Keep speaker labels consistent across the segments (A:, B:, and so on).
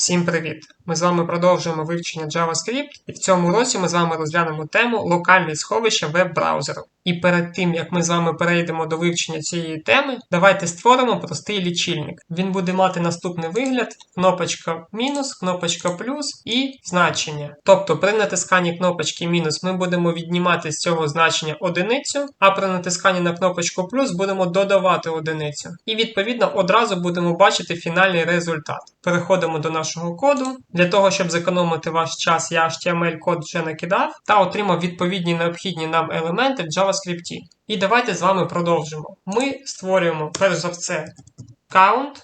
A: Всім привіт! Ми з вами продовжуємо вивчення JavaScript, і в цьому році ми з вами розглянемо тему локальне сховище веб-браузеру. І перед тим як ми з вами перейдемо до вивчення цієї теми, давайте створимо простий лічильник. Він буде мати наступний вигляд: кнопочка мінус, кнопочка плюс і значення. Тобто при натисканні кнопочки мінус ми будемо віднімати з цього значення одиницю, а при натисканні на кнопочку плюс будемо додавати одиницю. І відповідно одразу будемо бачити фінальний результат. Переходимо до нашого коду. Для того, щоб зекономити ваш час, я HTML-код вже накидав та отримав відповідні необхідні нам елементи в JavaScript. І давайте з вами продовжимо. Ми створюємо, перш за все, count,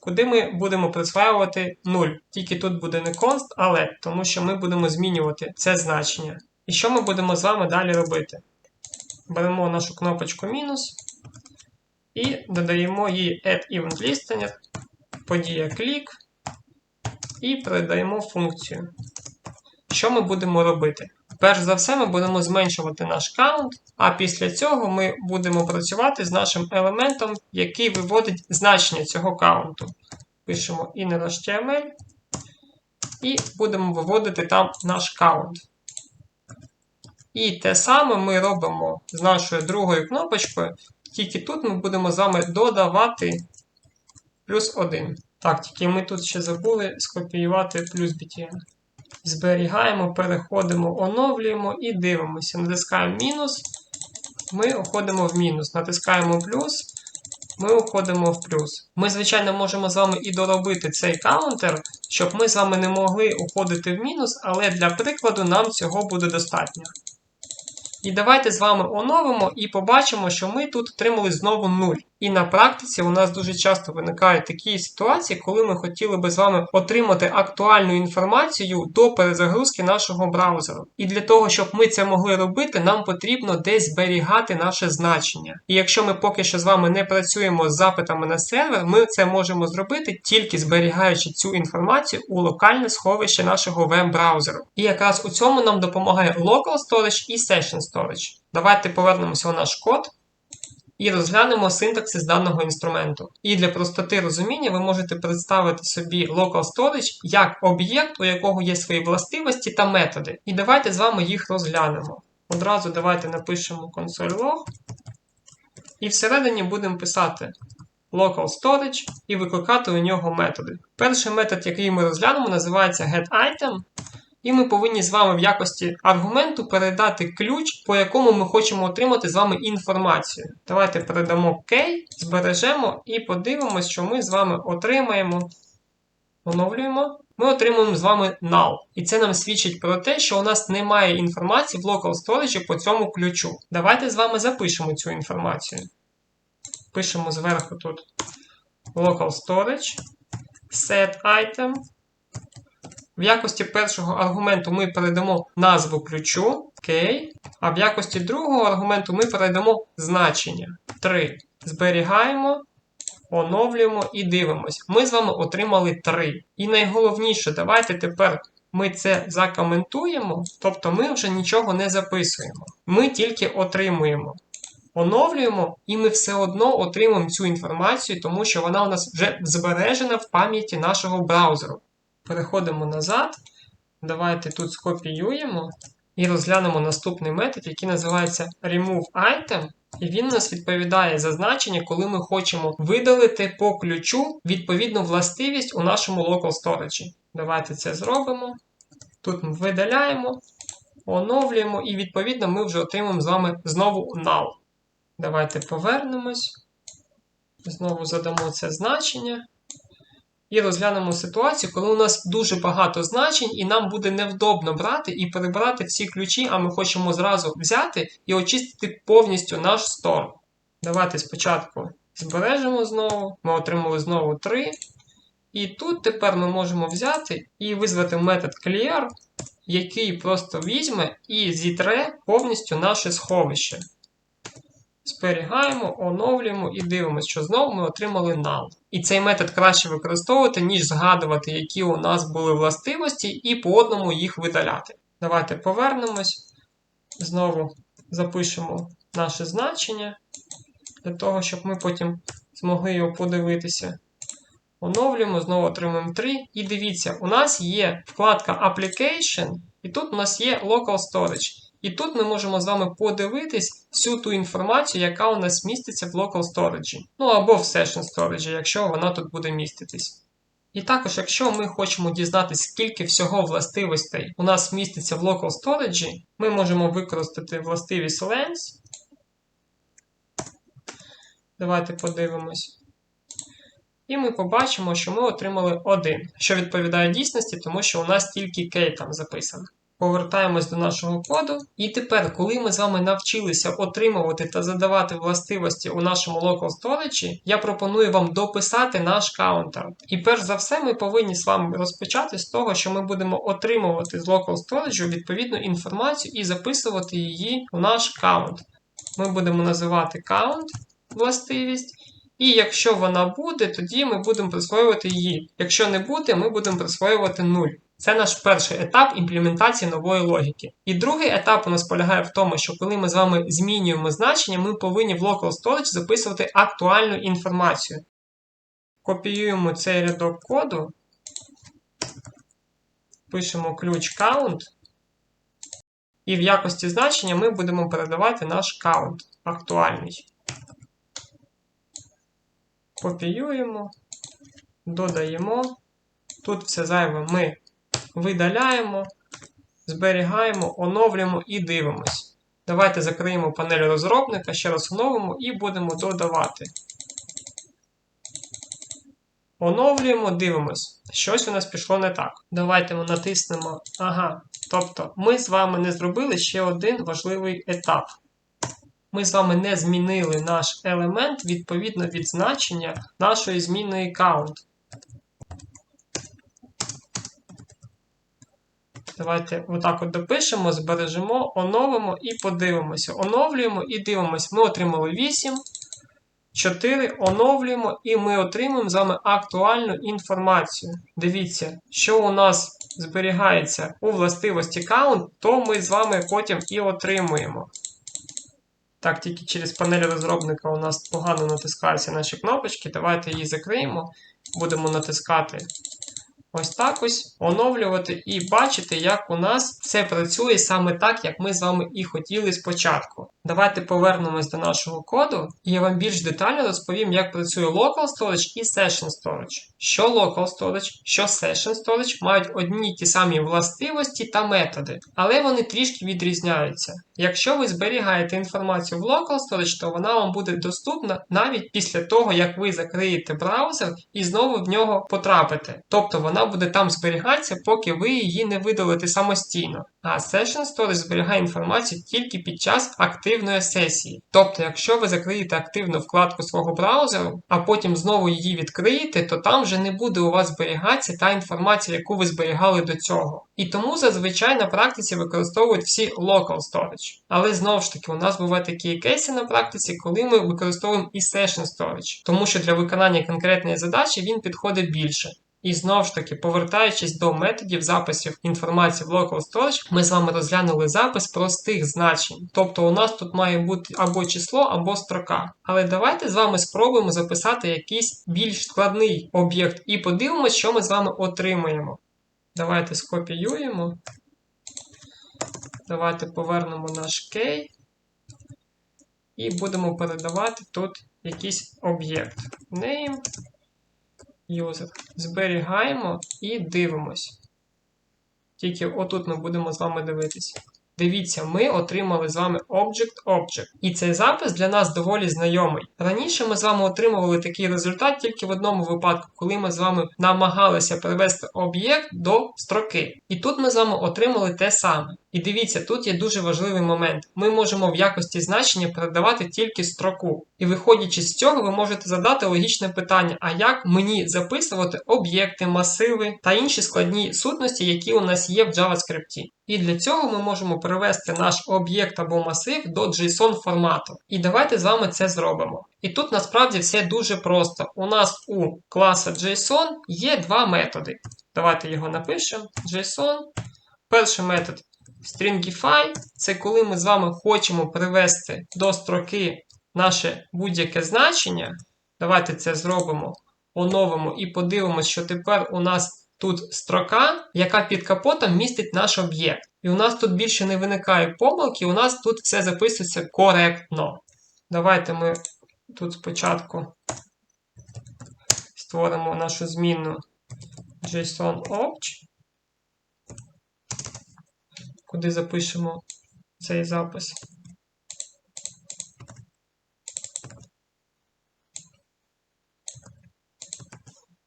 A: куди ми будемо присваювати 0. Тільки тут буде не const, а let, тому що ми будемо змінювати це значення. І що ми будемо з вами далі робити? Беремо нашу кнопочку мінус і додаємо їй add event listener, подія клік і передаємо функцію. Що ми будемо робити? Перш за все, ми будемо зменшувати наш каунт, а після цього ми будемо працювати з нашим елементом, який виводить значення цього каунту. Пишемо inner.html і будемо виводити там наш каунт. І те саме ми робимо з нашою другою кнопочкою, тільки тут ми будемо з вами додавати плюс 1. Так, тільки ми тут ще забули скопіювати плюс BTN. Зберігаємо, переходимо, оновлюємо і дивимося. Натискаємо мінус, ми уходимо в мінус. Натискаємо плюс, ми уходимо в плюс. Ми, звичайно, можемо з вами і доробити цей каунтер, щоб ми з вами не могли уходити в мінус, але для прикладу нам цього буде достатньо. І давайте з вами оновимо і побачимо, що ми тут отримали знову 0. І на практиці у нас дуже часто виникають такі ситуації, коли ми хотіли би з вами отримати актуальну інформацію до перезагрузки нашого браузеру. І для того, щоб ми це могли робити, нам потрібно десь зберігати наше значення. І якщо ми поки що з вами не працюємо з запитами на сервер, ми це можемо зробити тільки зберігаючи цю інформацію у локальне сховище нашого веб-браузеру. І якраз у цьому нам допомагає Local Storage і Session Storage. Давайте повернемося у наш код і розглянемо синтаксис даного інструменту. І для простоти розуміння ви можете представити собі Local Storage як об'єкт, у якого є свої властивості та методи. І давайте з вами їх розглянемо. Одразу давайте напишемо console.log. І всередині будемо писати local storage і викликати у нього методи. Перший метод, який ми розглянемо, називається getItem. І ми повинні з вами в якості аргументу передати ключ, по якому ми хочемо отримати з вами інформацію. Давайте передамо key, збережемо і подивимось, що ми з вами отримаємо. Оновлюємо. Ми отримуємо з вами null. І це нам свідчить про те, що у нас немає інформації в local storage по цьому ключу. Давайте з вами запишемо цю інформацію. Пишемо зверху тут local storage, set item. В якості першого аргументу ми передамо назву ключу, окей. А в якості другого аргументу ми передамо значення 3. Зберігаємо, оновлюємо і дивимось. Ми з вами отримали 3. І найголовніше, давайте тепер ми це закоментуємо, тобто ми вже нічого не записуємо. Ми тільки отримуємо. Оновлюємо, і ми все одно отримуємо цю інформацію, тому що вона у нас вже збережена в пам'яті нашого браузеру. Переходимо назад. Давайте тут скопіюємо і розглянемо наступний метод, який називається removeItem. І він нас відповідає за значення, коли ми хочемо видалити по ключу відповідну властивість у нашому local storage. Давайте це зробимо. Тут ми видаляємо, оновлюємо, і відповідно ми вже отримаємо з вами знову null. Давайте повернемось. Знову задамо це значення. І розглянемо ситуацію, коли у нас дуже багато значень, і нам буде невдобно брати і перебрати всі ключі, а ми хочемо зразу взяти і очистити повністю наш стор. Давайте спочатку збережемо знову. Ми отримали знову 3. І тут тепер ми можемо взяти і визвати метод clear, який просто візьме і зітре повністю наше сховище. Зберігаємо, оновлюємо і дивимося, що знову ми отримали null. І цей метод краще використовувати, ніж згадувати, які у нас були властивості, і по одному їх видаляти. Давайте повернемось. Знову запишемо наше значення, для того, щоб ми потім змогли його подивитися. Оновлюємо, знову отримуємо 3. І дивіться, у нас є вкладка Application, і тут у нас є Local Storage. І тут ми можемо з вами подивитись всю ту інформацію, яка у нас міститься в Local Storage. Ну або в Session Storage, якщо вона тут буде міститись. І також, якщо ми хочемо дізнатися, скільки всього властивостей у нас міститься в Local Storage, ми можемо використати властивість Lens. Давайте подивимось. І ми побачимо, що ми отримали 1, що відповідає дійсності, тому що у нас тільки key там записано. Повертаємось до нашого коду. І тепер, коли ми з вами навчилися отримувати та задавати властивості у нашому local storage, я пропоную вам дописати наш каунтер. І перш за все, ми повинні з вами розпочати з того, що ми будемо отримувати з local storage відповідну інформацію і записувати її у наш каунт. Ми будемо називати count властивість. І якщо вона буде, тоді ми будемо присвоювати її. Якщо не буде, ми будемо присвоювати 0. Це наш перший етап імплементації нової логіки. І другий етап у нас полягає в тому, що коли ми з вами змінюємо значення, ми повинні в local storage записувати актуальну інформацію. Копіюємо цей рядок коду, пишемо ключ count, і в якості значення ми будемо передавати наш count актуальний. Копіюємо, додаємо. Тут все зайве ми видаляємо, зберігаємо, оновлюємо і дивимось. Давайте закриємо панель розробника, ще раз оновимо і будемо додавати. Оновлюємо, дивимось. Щось у нас пішло не так. Давайте ми натиснемо. Ага. Тобто, ми з вами не зробили ще один важливий етап. Ми з вами не змінили наш елемент відповідно від значення нашої змінної count. Давайте отак от допишемо, збережемо, оновимо і подивимося. Оновлюємо і дивимося. Ми отримали 8, 4, оновлюємо, і ми отримуємо з вами актуальну інформацію. Дивіться, що у нас зберігається у властивості count, то ми з вами потім і отримуємо. Так, тільки через панель розробника у нас погано натискаються наші кнопочки. Давайте її закриємо. Будемо натискати ось так ось, оновлювати і бачити, як у нас все працює саме так, як ми з вами і хотіли спочатку. Давайте повернемось до нашого коду, і я вам більш детально розповім, як працює Local Storage і Session Storage. Що Local Storage, що Session Storage мають одні ті самі властивості та методи, але вони трішки відрізняються. Якщо ви зберігаєте інформацію в Local Storage, то вона вам буде доступна навіть після того, як ви закриєте браузер і знову в нього потрапите. Тобто вона буде там зберігатися, поки ви її не видалите самостійно. А Session Storage зберігає інформацію тільки під час активної сесії. Тобто, якщо ви закриєте активну вкладку свого браузеру, а потім знову її відкриєте, то там вже не буде у вас зберігатися та інформація, яку ви зберігали до цього. І тому зазвичай на практиці використовують всі Local Storage. Але знову ж таки, у нас бувають такі кейси на практиці, коли ми використовуємо і Session Storage, тому що для виконання конкретної задачі він підходить більше. І знову ж таки, повертаючись до методів записів інформації в Local Storage, ми з вами розглянули запис простих значень. Тобто у нас тут має бути або число, або строка. Але давайте з вами спробуємо записати якийсь більш складний об'єкт і подивимося, що ми з вами отримаємо. Давайте скопіюємо. Давайте повернемо наш кей. І будемо передавати тут якийсь об'єкт. Name user. Зберігаємо і дивимось. Тільки отут ми будемо з вами дивитися. Дивіться, ми отримали з вами Object-Object. І цей запис для нас доволі знайомий. Раніше ми з вами отримували такий результат тільки в одному випадку, коли ми з вами намагалися перевести об'єкт до строки. І тут ми з вами отримали те саме. І дивіться, тут є дуже важливий момент. Ми можемо в якості значення передавати тільки строку. І виходячи з цього, ви можете задати логічне питання: а як мені записувати об'єкти, масиви та інші складні сутності, які у нас є в JavaScript. І для цього ми можемо перевести наш об'єкт або масив до JSON формату. І давайте з вами це зробимо. І тут насправді все дуже просто. У нас у класа JSON є два методи. Давайте його напишемо. JSON. Перший метод Stringify це коли ми з вами хочемо привести до строки наше будь-яке значення. Давайте це зробимо оновимо і подивимося, що тепер у нас тут строка, яка під капотом містить наш об'єкт. І у нас тут більше не виникає помилки, у нас тут все записується коректно. Давайте ми тут спочатку створимо нашу змінну JSON-Obj, куди запишемо цей запис.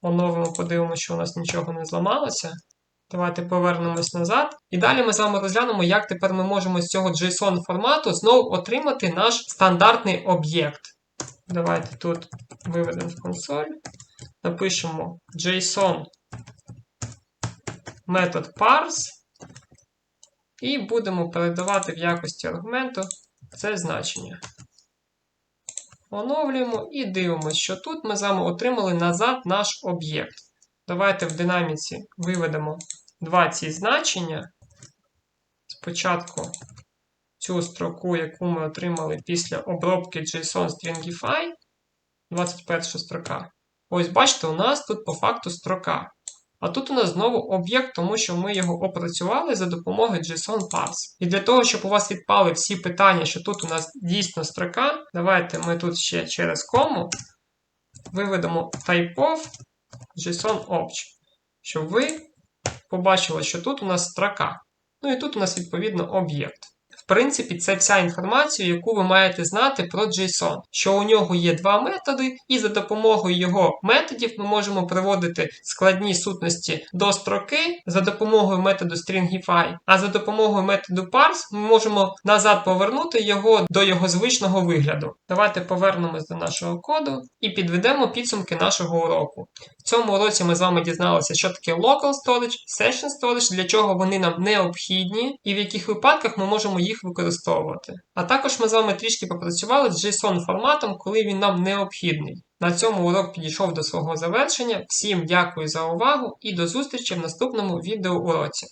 A: Оновимо, подивимося, що у нас нічого не зламалося. Давайте повернемось назад. І далі ми з вами розглянемо, як тепер ми можемо з цього JSON формату знову отримати наш стандартний об'єкт. Давайте тут виведемо в консоль. Напишемо JSON метод parse. І будемо передавати в якості аргументу це значення. Оновлюємо і дивимося, що тут ми з вами отримали назад наш об'єкт. Давайте в динаміці виведемо два ці значення. Спочатку цю строку, яку ми отримали після обробки JSON Stringify, 21 строка. Ось бачите, у нас тут по факту строка. А тут у нас знову об'єкт, тому що ми його опрацювали за допомогою JSON parse. І для того, щоб у вас відпали всі питання, що тут у нас дійсно строка, давайте ми тут ще через кому виведемо typeof JSON Obj, щоб ви побачили, що тут у нас строка. Ну і тут у нас відповідно об'єкт. В принципі, це вся інформація, яку ви маєте знати про JSON, що у нього є два методи, і за допомогою його методів ми можемо приводити складні сутності до строки за допомогою методу Stringify, а за допомогою методу parse ми можемо назад повернути його до його звичного вигляду. Давайте повернемось до нашого коду і підведемо підсумки нашого уроку. В цьому уроці ми з вами дізналися, що таке local storage, session storage, для чого вони нам необхідні, і в яких випадках ми можемо їх використовувати. А також ми з вами трішки попрацювали з JSON форматом, коли він нам необхідний. На цьому урок підійшов до свого завершення. Всім дякую за увагу і до зустрічі в наступному відеоуроці.